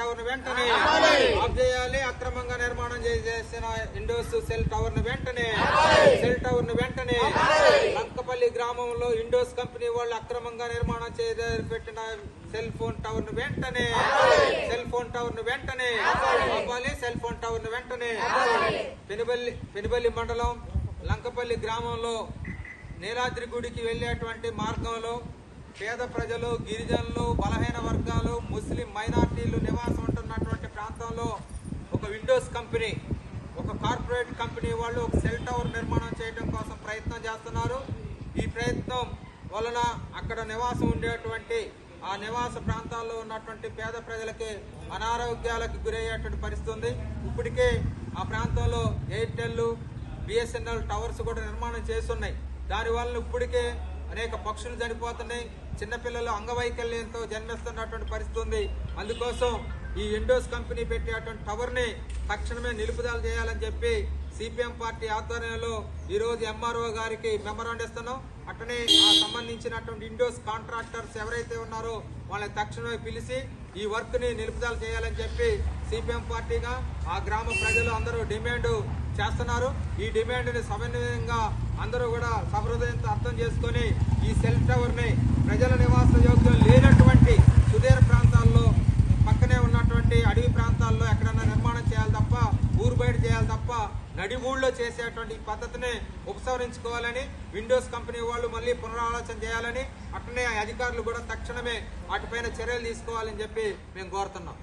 టవర్ను వెంటనే ఆఫ్ చేయాలి. అక్రమంగా నిర్మాణం చేసిన ఇండోస్ సెల్ టవర్ను వెంటనే సెల్ టవర్ను వెంటనే లంకపల్లి గ్రామంలో ఇండోస్ కంపెనీ వాళ్ళు అక్రమంగా నిర్మాణం పెట్టిన సెల్ ఫోన్ టవర్ను వెంటనే సెల్ ఫోన్ టవర్ను వెంటనే ఆపాలి. సెల్ ఫోన్ టవర్ను వెంటనే పెనుబల్లి పెనుబల్లి మండలం లంకపల్లి గ్రామంలో నీలాద్రి గుడికి వెళ్ళేటువంటి మార్గంలో పేద ప్రజలు గిరిజనులు బలహీన వర్గాలు ముస్లిం మైనార్టీలు నివాసం ఉంటున్నటువంటి ప్రాంతంలో ఒక విండోస్ కంపెనీ ఒక కార్పొరేట్ కంపెనీ వాళ్ళు ఒక సెల్ టవర్ నిర్మాణం చేయడం కోసం ప్రయత్నం చేస్తున్నారు. ఈ ప్రయత్నం వలన అక్కడ నివాసం ఉండేటువంటి ఆ నివాస ప్రాంతాల్లో ఉన్నటువంటి పేద ప్రజలకి అనారోగ్యాలకు గురయ్యేటువంటి పరిస్థితి ఉంది. ఇప్పటికే ఆ ప్రాంతంలో ఎయిర్టెల్ బిఎస్ఎన్ఎల్ టవర్స్ కూడా నిర్మాణం చేస్తున్నాయి. దానివల్ల ఇప్పటికే అనేక పక్షులు చనిపోతున్నాయి. చిన్నపిల్లలు అంగవైకల్యంతో జన్మిస్తున్నటువంటి పరిస్థితి ఉంది. అందుకోసం ఈ ఇండోస్ కంపెనీ పెట్టేటువంటి టవర్ని తక్షణమే నిలుపుదల చేయాలని చెప్పి సిపిఎం పార్టీ ఆధ్వర్యంలో ఈరోజు ఎంఆర్ఓ గారికి మెమరాండ్ ఇస్తున్నాం. అట్టనే ఆ సంబంధించినటువంటి ఇండోస్ కాంట్రాక్టర్స్ ఎవరైతే ఉన్నారో వాళ్ళని తక్షణమే పిలిచి ఈ వర్క్ని నిలుపుదల చేయాలని చెప్పి సిపిఎం పార్టీగా ఆ గ్రామ ప్రజలు అందరూ డిమాండ్ చేస్తున్నారు. ఈ డిమాండ్ని సమన్వయంగా అందరూ కూడా సహృదయంతో అర్థం చేసుకొని ఈ సెల్ టవర్ని ప్రజల నివాస యోగ్యం లేనటువంటి సుదీర ప్రాంతాల్లో పక్కనే ఉన్నటువంటి అడవి ప్రాంతాల్లో ఎక్కడైనా నిర్మాణం చేయాలి తప్ప ఊరు బయట చేయాలి తప్ప నడిమూళ్ళలో చేసేటువంటి ఈ పద్ధతిని ఉపసంహరించుకోవాలని విండోస్ కంపెనీ వాళ్ళు మళ్ళీ పునరాలోచన చేయాలని అట్లనే అధికారులు కూడా తక్షణమే వాటిపైన చర్యలు తీసుకోవాలని చెప్పి మేము కోరుతున్నాం.